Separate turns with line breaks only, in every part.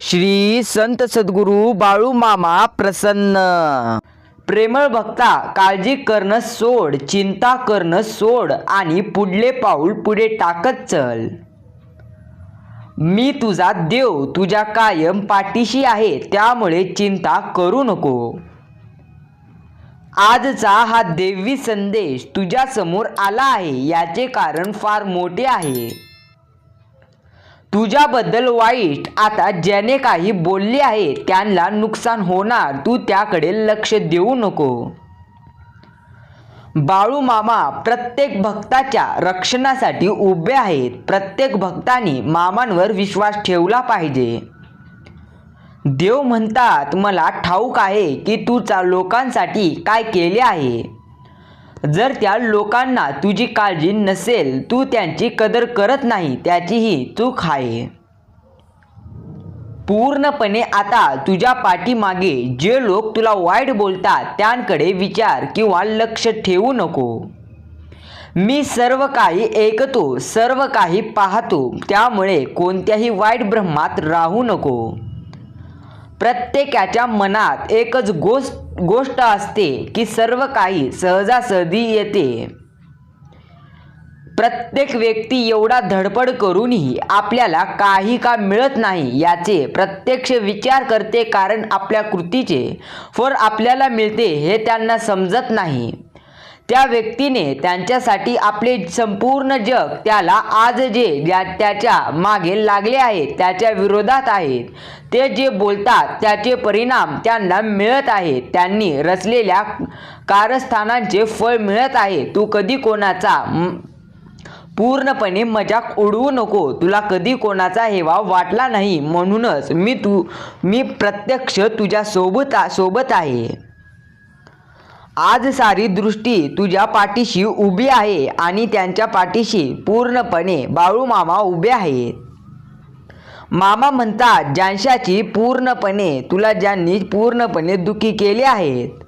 श्री संत सद्गुरू बाळू मामा प्रसन्न. प्रेमळ भक्ता काळजी करणं सोड चिंता करणं सोड आणि पुढले पाऊल पुढे टाकत चल. मी तुझा देव तुझ्या कायम पाठीशी आहे त्यामुळे चिंता करू नको. आजचा हा देवी संदेश तुझ्या समोर आला आहे याचे कारण फार मोठे आहे. तुझ्याबद्दल वाईट. आता ज्याने काही बोलले आहे त्यांना नुकसान होणार. तू त्याकडे लक्ष देऊ नको. बाळू मामा प्रत्येक भक्ताच्या रक्षणासाठी उभे आहेत. प्रत्येक भक्ताने मामांवर विश्वास ठेवला पाहिजे. देव म्हणतात मला ठाऊक आहे की तू चा लोकांसाठी काय केले आहे? जर त्या लोकांना तुझी काळजी नसेल तू त्यांची कदर करत नाही त्याचीही चूक आहे. पूर्णपणे आता तुझ्या पाठीमागे जे लोक तुला वाईट बोलतात त्यांकडे विचार किंवा लक्ष ठेवू नको. मी सर्व काही ऐकतो सर्व काही पाहतो त्यामुळे कोणत्याही वाईट भ्रमात राहू नको. प्रत्येकाच्या मनात एकच गोष्ट गोष्ट असते की सर्व काही सहजासहजी येते. प्रत्येक व्यक्ती एवढा धडपड करूनही आपल्याला काही का मिळत नाही याचे प्रत्यक्ष विचार करते कारण आपल्या कृतीचे फळ आपल्याला मिळते हे त्यांना समजत नाही. त्या व्यक्तीने त्यांच्यासाठी आपले संपूर्ण जग त्याला आज जे ज्या त्याच्यामागे लागले आहेत त्याच्या विरोधात आहेत ते जे बोलतात त्याचे परिणाम त्यांना मिळत आहेत त्यांनी रचलेल्या कारस्थानांचे फळ मिळत आहे. तू कधी कोणाचा पूर्णपणे मजाक उडवू नको. तुला कधी कोणाचा हेवा वाटला नाही. म्हणूनच मी तू मी प्रत्यक्ष तुझ्या सोबत सोबत आहे. आज सारी दृष्टी तुझ्या पाठीशी उभी आहे आणि त्यांच्या पाठीशी पूर्णपणे बाळू मामा उभे आहेत. मामा म्हणतात ज्यांशाची पूर्णपणे तुला ज्यांनी पूर्णपणे दुखी केले आहेत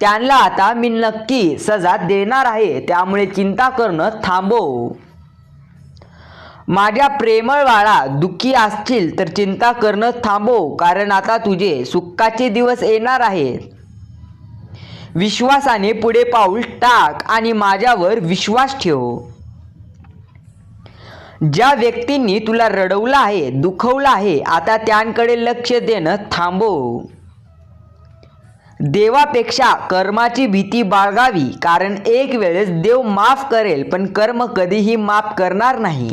त्यांना आता मी नक्की सजा देणार आहे त्यामुळे चिंता करणं थांबव. माझ्या प्रेमळ बाळा दुःखी असतील तर चिंता करणं थांबव कारण आता तुझे सुखाचे दिवस येणार आहेत. विश्वासाने पुढे पाऊल टाक आणि माझ्यावर विश्वास ठेव. ज्या व्यक्तींनी तुला रडवलं आहे दुखवलं आहे आता त्यांकडे लक्ष देणं थांबव. देवापेक्षा कर्माची भीती बाळगावी कारण एक वेळेस देव माफ करेल पण कर्म कधीही माफ करणार नाही.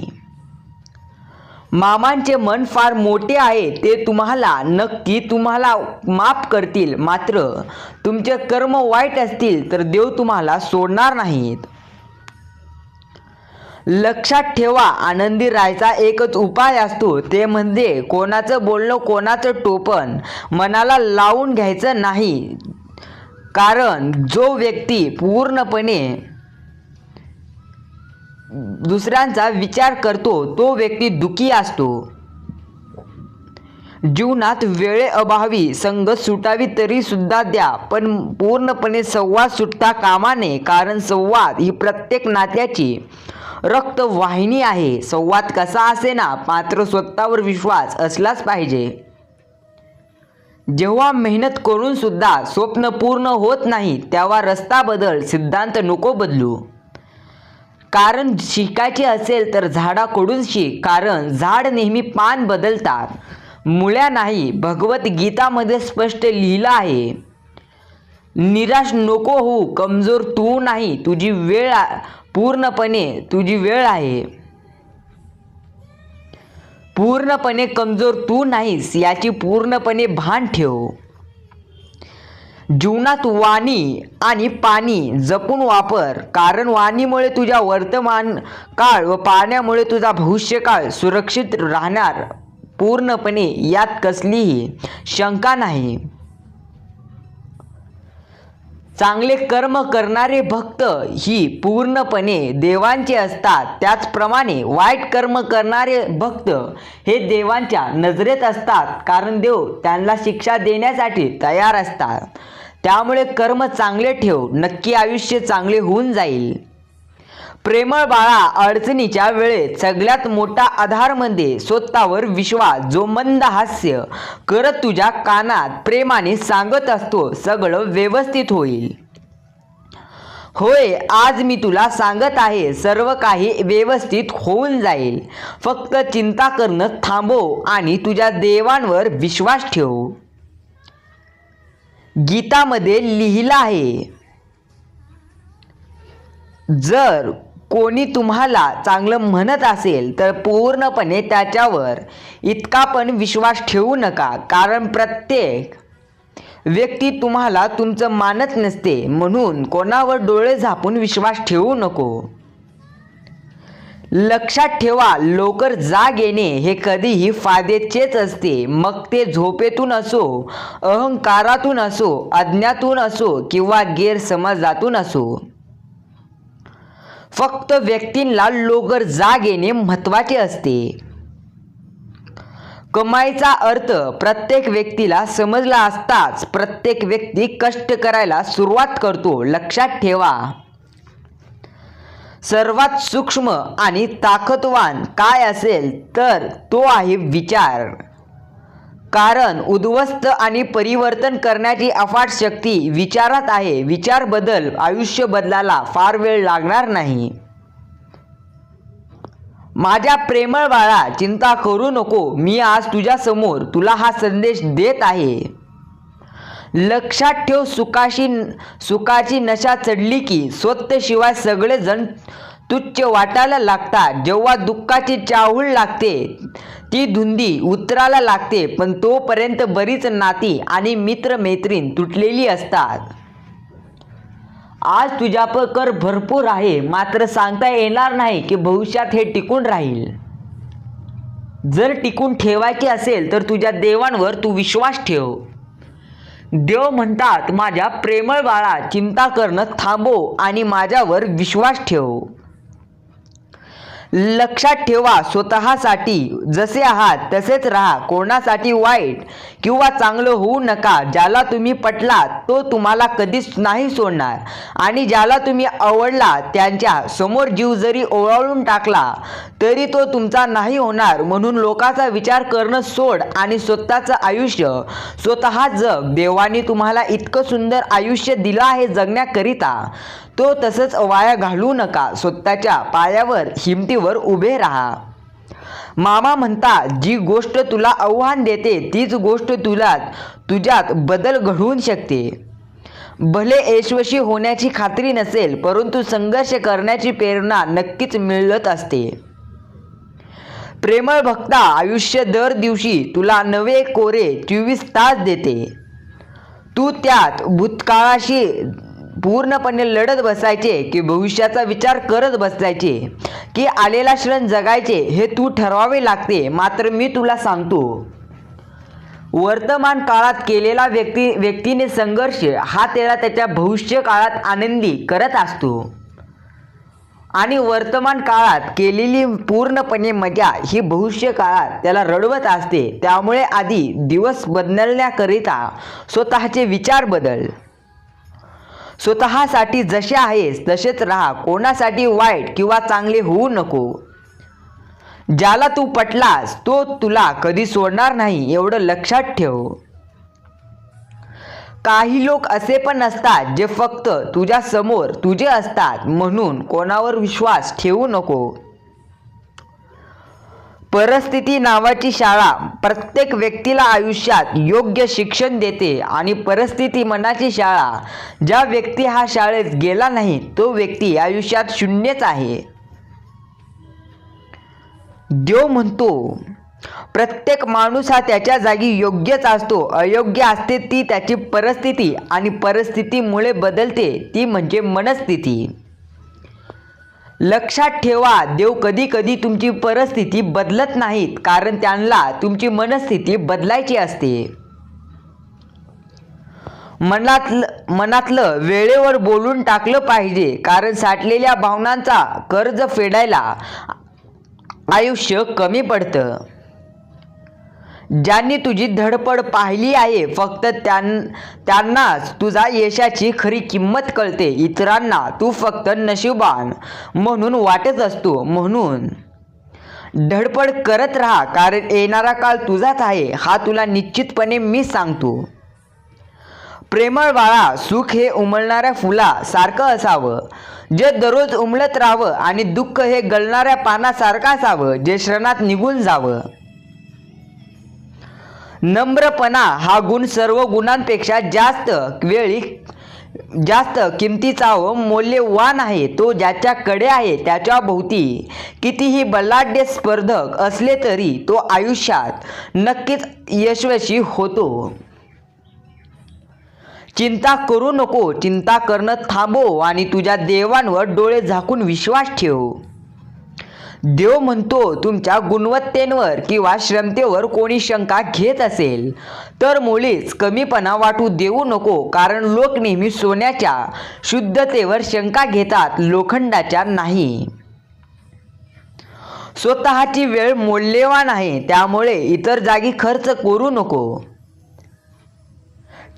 मामांचे मन फार मोठे आहे ते तुम्हाला नक्की तुम्हाला माफ करतील. मात्र तुमचे कर्म वाईट असतील तर देव तुम्हाला सोडणार नाहीत. लक्षात ठेवा आनंदी राहायचा एकच उपाय असतो ते म्हणजे कोणाचं बोलणं कोणाचं टोपण मनाला लावून घ्यायचं नाही. कारण जो व्यक्ती पूर्णपणे दुसऱ्यांचा विचार करतो तो व्यक्ती दुखी असतो. जीवनात वेळेअभावी संगत सुटावी तरी सुद्धा द्या पण पूर्णपणे संवाद सुटता कामा नये कारण संवाद ही प्रत्येक नात्याची रक्तवाहिनी आहे. संवाद कसा असेना मात्र स्वतःवर विश्वास असलाच पाहिजे. जेव्हा मेहनत करून सुद्धा स्वप्न पूर्ण होत नाही तेव्हा रस्ता बदल सिद्धांत नको बदलू. कारण शिकायचे असेल तर झाडाकडून शिक कारण झाड नेहमी पान बदलतात. मुळ्या नाही भगवद्गीतामध्ये स्पष्ट लिहिलं आहे. निराश नको होऊ कमजोर तू नाही तुझी वेळ आ- पूर्णपणे तुझी वेळ आहे. पूर्णपणे कमजोर तू नाहीस याची पूर्णपणे भान ठेव. जीवनात वाणी आणि पाणी जपून वापर. कारण वाणीमुळे तुझ्या वर्तमान काळ व पाण्यामुळे तुझा भविष्यकाळ सुरक्षित राहणार. पूर्णपणे यात कसलीही शंका नाही. चांगले कर्म करणारे भक्त ही पूर्णपणे देवांचे असतात. त्याचप्रमाणे वाईट कर्म करणारे भक्त हे देवांच्या नजरेत असतात. कारण देव त्यांना शिक्षा देण्यासाठी तयार असतात. त्यामुळे कर्म चांगले ठेव नक्की आयुष्य चांगले होऊन जाईल. प्रेमळ बाळा अडचणीच्या वेळेत सगळ्यात मोठा आधार म्हणजे स्वतःवर विश्वास जो मंद हास्य करत तुझ्या कानात प्रेमाने सांगत असतो सगळं व्यवस्थित होईल. होय आज मी तुला सांगत आहे सर्व काही व्यवस्थित होऊन जाईल. फक्त चिंता करणं थांबव आणि तुझ्या देवांवर विश्वास ठेव. गीतामध्ये लिहिलं आहे. जर कोणी तुम्हाला चांगलं म्हणत असेल तर पूर्णपणे त्याच्यावर इतका पण विश्वास ठेवू नका. कारण प्रत्येक व्यक्ती तुम्हाला तुमचं मानत नसते म्हणून कोणावर डोळे झापून विश्वास ठेवू नको. लक्षात ठेवा लवकर जाग येणे हे कधीही फायद्याचेच असते. मग ते झोपेतून असो अहंकारातून असो अज्ञातून असो किंवा गैरसमजातून असो. फक्त व्यक्तींना लवकर जाग येणे महत्त्वाचे असते. कमाईचा अर्थ प्रत्येक व्यक्तीला समजला असताच प्रत्येक व्यक्ती कष्ट करायला सुरुवात करतो. लक्षात ठेवा. सर्वात सूक्ष्म आणि ताकदवान काय असेल तर तो आहे विचार. कारण उद्ध्वस्त आणि परिवर्तन करण्याची अफाट शक्ती विचारात आहे. विचार बदल आयुष्य बदलाला फार वेळ लागणार नाही. माझ्या प्रेमळ बाळा चिंता करू नको. मी आज तुझ्या समोर तुला हा संदेश देत आहे. लक्षात ठेव सुखाशी सुखाची नशा चढली की स्वतःशिवाय सगळेजण तुच्छ वाटायला लागतात. जेव्हा दुःखाची चाहूल लागते ती धुंदी उतरायला लागते पण तोपर्यंत बरीच नाती आणि मित्रमैत्रीण तुटलेली असतात. आज तुझ्याकडे भरपूर आहे मात्र सांगता येणार नाही की भविष्यात हे टिकून राहील. जर टिकून ठेवायचे असेल तर तुझ्या देवांवर तू विश्वास ठेव. देव म्हणतात माझ्या प्रेमळ बाळा चिंता करणं थांबव आणि माझ्यावर विश्वास ठेव. लक्षात ठेवा स्वतःसाठी जसे आहात तसेच राहा. कोणासाठी वाईट किंवा चांगलं होऊ नका. ज्याला तुम्ही पटला तो तुम्हाला कधीच नाही सोडणार. आणि ज्याला तुम्ही आवडला त्यांच्यासमोर जीव जरी ओवाळून टाकला तरी तो तुमचा नाही होणार. म्हणून लोकांचा विचार करणं सोड आणि स्वतःचं आयुष्य स्वतः जग. देवाने तुम्हाला इतकं सुंदर आयुष्य दिलं आहे जगण्याकरिता. तो तसंच वाया घालू नका. स्वतःच्या पायावर हिमतीवर उभे राहा. मामा म्हणता जी गोष्ट तुला आव्हान देते तीच गोष्ट तुला तुझ्यात बदल घडवून शकते. भले यशस्वी होण्याची खात्री नसेल परंतु संघर्ष करण्याची प्रेरणा नक्कीच मिळत असते. प्रेमळ भक्ता आयुष्य दर दिवशी तुला नवे कोरे चोवीस तास देते. तू त्यात भूतकाळाशी पूर्णपणे लढत बसायचे की भविष्याचा विचार करत बसायचे की आलेला क्षण जगायचे हे तू ठरवावे लागते. मात्र मी तुला सांगतो वर्तमान काळात केलेला व्यक्ती व्यक्तीने संघर्ष हा त्याला त्याच्या भविष्य काळात आनंदी करत असतो. आणि वर्तमान काळात केलेली पूर्णपणे मजा ही भविष्य काळात त्याला रडवत असते. त्यामुळे आधी दिवस बदलण्याकरिता स्वतःचे विचार बदल. स्वतःसाठी जसे आहेस तसेच राहा. कोणासाठी वाईट किंवा चांगले होऊ नको. ज्याला तू पटलास तो तुला कधी सोडणार नाही एवढं लक्षात ठेव. काही लोक असे पण असतात जे फक्त तुझ्या समोर तुझे असतात म्हणून कोणावर विश्वास ठेवू नको. परिस्थिती नावाची शाळा प्रत्येक व्यक्तीला आयुष्यात योग्य शिक्षण देते आणि परिस्थिती मनाची शाळा. ज्या व्यक्ती हा शाळेत गेला नाही तो व्यक्ती आयुष्यात शून्यच आहे. देव म्हणतो प्रत्येक माणूस हा त्याच्या जागी योग्यच असतो. अयोग्य असते ती त्याची परिस्थिती आणि परिस्थितीमुळे बदलते ती म्हणजे मनस्थिती. लक्षात ठेवा देव कधी कधी तुमची परिस्थिती बदलत नाहीत कारण त्यांना तुमची मनस्थिती बदलायची असते. मनातलं मनातलं वेळेवर बोलून टाकलं पाहिजे कारण साठलेल्या भावनांचा कर्ज फेडायला आयुष्य कमी पडतं. ज्यांनी तुझी धडपड पाहिली आहे फक्त त्यां त्यांनाच तुझा यशाची खरी किंमत कळते. इतरांना तू फक्त नशिबान म्हणून वाटत असतो. म्हणून धडपड करत राहा कारण येणारा काळ तुझाच आहे. हा तुला निश्चितपणे मी सांगतो. प्रेमळ बाळा सुख हे उमलणाऱ्या फुलासारखं असावं. जे दररोज उमलत राहावं आणि दुःख हे गळणाऱ्या पानासारखं असावं जे श्रणात निघून जावं. नम्रपणा हा गुण सर्व गुणांपेक्षा जास्त वेळी जास्त किमतीचा व मौल्यवान आहे. तो ज्याच्याकडे आहे त्याच्या भोवती कितीही बलाढ्य स्पर्धक असले तरी तो आयुष्यात नक्कीच यशस्वी होतो. चिंता करू नको चिंता करणं थांबव आणि तुझ्या देवांवर डोळे झाकून विश्वास ठेव. देव म्हणतो तुमच्या गुणवत्तेवर किंवा क्षमतेवर कोणी शंका घेत असेल तर मुळीच कमीपणा वाटू देऊ नको. कारण लोक नेहमी सोन्याच्या शुद्धतेवर शंका घेतात लोखंडाच्या नाही. स्वतःची वेळ मौल्यवान आहे त्यामुळे इतर जागी खर्च करू नको.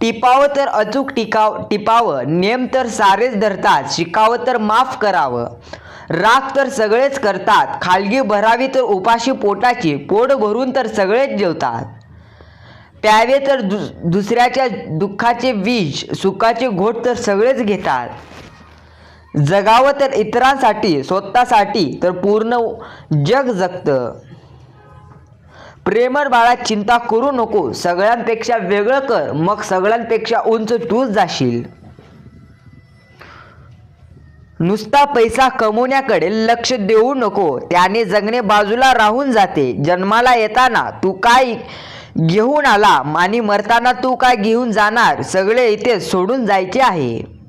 टिपावं तर अचूक टिकाव टिपावं नेम तर सारेच धरतात शिकावं तर माफ करावं. राग तर सगळेच करतात. खालगी भरावी तर उपाशी पोटाची. पोट भरून तर सगळेच जेवतात. प्यावे तर दु दुसऱ्याच्या दुःखाचे विष सुखाचे घोट तर सगळेच घेतात. जगावं तर इतरांसाठी स्वतःसाठी तर पूर्ण जग जगतं. प्रेमळ बाळा चिंता करू नको. सगळ्यांपेक्षा वेगळं कर. मग सगळ्यांपेक्षा उंच तूच जाशील. नुसता पैसा कमवण्याकडे लक्ष देऊ नको. त्याने जगणे बाजूला राहून जाते. जन्माला येताना तू काय घेऊन आला? आणि मरताना तू काय घेऊन जाणार? सगळे इथे सोडून जायचे आहे.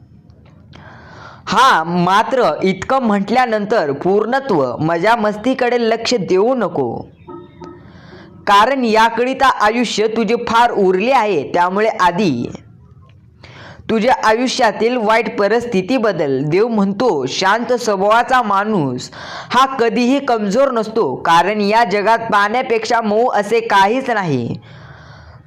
हा मात्र इतकं म्हटल्यानंतर पूर्णत्व मजा मस्तीकडे लक्ष देऊ नको. कारण याकरिता आयुष्य तुझे फार उरले आहे. त्यामुळे आधी तुझ्या आयुष्यातील वाईट परिस्थितीबद्दल देव म्हणतो शांत स्वभावाचा माणूस हा कधीही कमजोर नसतो कारण या जगात पाण्यापेक्षा मऊ असे काहीच नाही.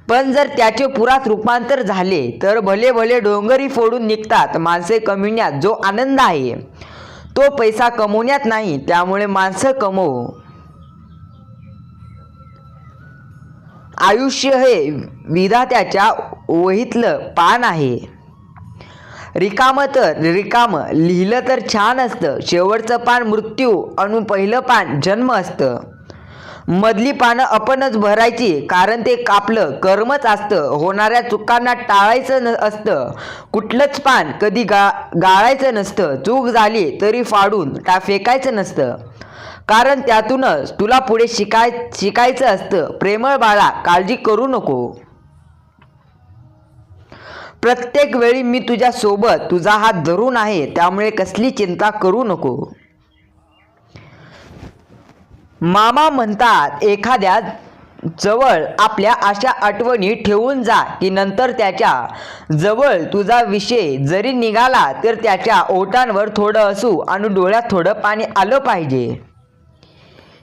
पण जर त्याचे पुरात रूपांतर झाले तर भले भले डोंगरी फोडून निघतात माणसे कमविण्यात जो आनंद आहे तो पैसा कमवण्यात नाही त्यामुळे माणसं कमवू. आयुष्य हे विधात्याच्या वहीतलं पान आहे. रिकाम तर रिकाम. लिहिलं तर छान असतं. शेवटचं पान मृत्यू आणि पहिलं पान जन्म असतं. मधली पानं आपणच भरायची कारण ते आपलं कर्मच असतं. होणाऱ्या चुकांना टाळायचं न असतं. कुठलंच पान कधी गा गाळायचं नसतं. चूक झाली तरी फाडून टा फेकायचं नसतं. कारण त्यातूनच तुला पुढे शिकाय शिकायचं असतं. प्रेमळ बाळा काळजी करू नको. प्रत्येक वेळी मी तुझ्या सोबत तुझा हात धरून आहे त्यामुळे कसली चिंता करू नको. मामा म्हणतात एखाद्या जवळ आपल्या अशा आठवणी ठेवून जा की नंतर त्याच्याजवळ तुझा विषय जरी निघाला तर त्याच्या ओठांवर थोडं असू आणि डोळ्यात थोडं पाणी आलं पाहिजे.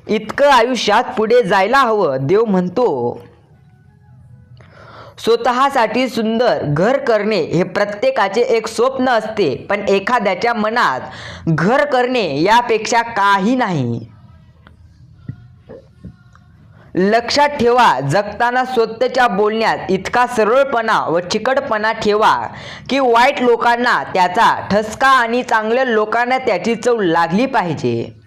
इतकं आयुष्यात पुढे जायला हवं देव म्हणतो. स्वतःसाठी सुंदर घर करणे हे प्रत्येकाचे एक स्वप्न असते पण एखाद्याच्या मनात घर करणे यापेक्षा काही नाही. लक्षात ठेवा जगताना स्वतःच्या बोलण्यात इतका सरळपणा व चिकटपणा ठेवा की वाईट लोकांना त्याचा ठसका आणि चांगल्या लोकांना त्याची चव लागली पाहिजे.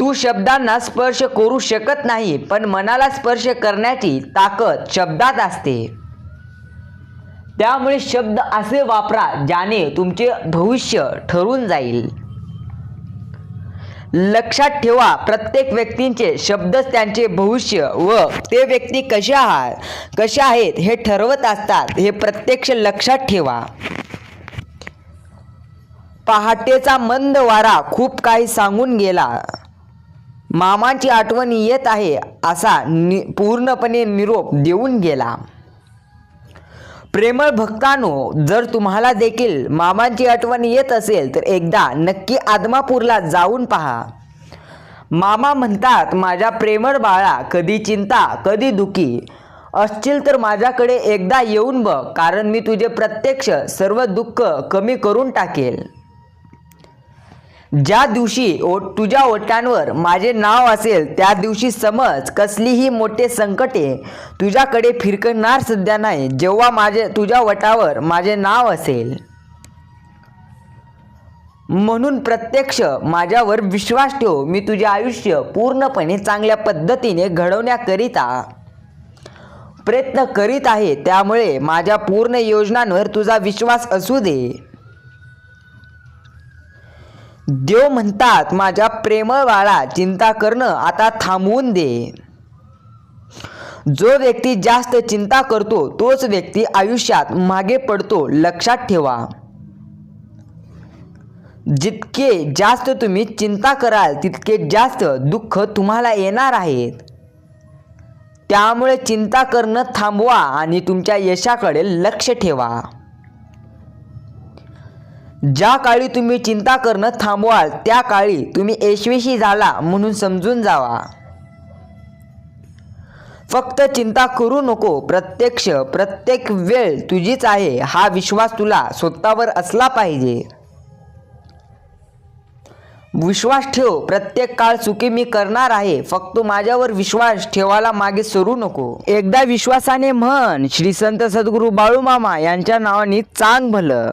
तू शब्दांना स्पर्श करू शकत नाही पण मनाला स्पर्श करण्याची ताकद शब्दात असते. त्यामुळे शब्द असे वापरा ज्याने तुमचे भविष्य ठरून जाईल. लक्षात ठेवा प्रत्येक व्यक्तींचे शब्दच त्यांचे भविष्य व ते व्यक्ती कशा आहात कशा आहेत हे ठरवत असतात हे प्रत्यक्ष लक्षात ठेवा. पहाटेचा मंद वारा खूप काही सांगून गेला. मामाची आठवण येत आहे असा नि पूर्णपणे निरोप देऊन गेला. प्रेमळ भक्तानो जर तुम्हाला देखील मामांची आठवण येत असेल तर एकदा नक्की आदमापूरला जाऊन पहा. मामा म्हणतात माझ्या प्रेमळ बाळा कधी चिंता कधी दुखी. असतील तर माझ्याकडे एकदा येऊन बघ कारण मी तुझे प्रत्यक्ष सर्व दुःख कमी करून टाकेल. ज्या दिवशी ओट तुझ्या ओठांवर माझे नाव असेल त्या दिवशी समज कसलीही मोठे संकटे तुझ्याकडे फिरकणार सध्या नाही जेव्हा माझे तुझ्या वटावर माझे नाव असेल. म्हणून प्रत्यक्ष माझ्यावर विश्वास ठेव मी तुझे आयुष्य पूर्णपणे चांगल्या पद्धतीने घडवण्याकरिता प्रयत्न करीत आहे त्यामुळे माझ्या पूर्ण योजनांवर तुझा विश्वास असू दे. देव म्हणतात माझ्या प्रेमळ बाळा चिंता करणं आता थांबवून दे. जो व्यक्ती जास्त चिंता करतो तोच व्यक्ती आयुष्यात मागे पडतो लक्षात ठेवा. जितके जास्त तुम्ही चिंता कराल तितके जास्त दुःख तुम्हाला येणार आहेत. त्यामुळे चिंता करणं थांबवा आणि तुमच्या यशाकडे लक्ष ठेवा. ज्या काळी तुम्ही चिंता करणं थांबवाल त्या काळी तुम्ही यशस्वी झाला म्हणून समजून जावा. फक्त चिंता करू नको प्रत्यक्ष प्रत्येक वेळ तुझीच आहे हा विश्वास तुला स्वतःवर असला पाहिजे. विश्वास ठेव प्रत्येक काळ चुकी मी करणार आहे फक्त माझ्यावर विश्वास ठेवायला मागे सरू नको. एकदा विश्वासाने म्हण श्री संत सद्गुरू बाळूमामा यांच्या नावाने चांग भलं.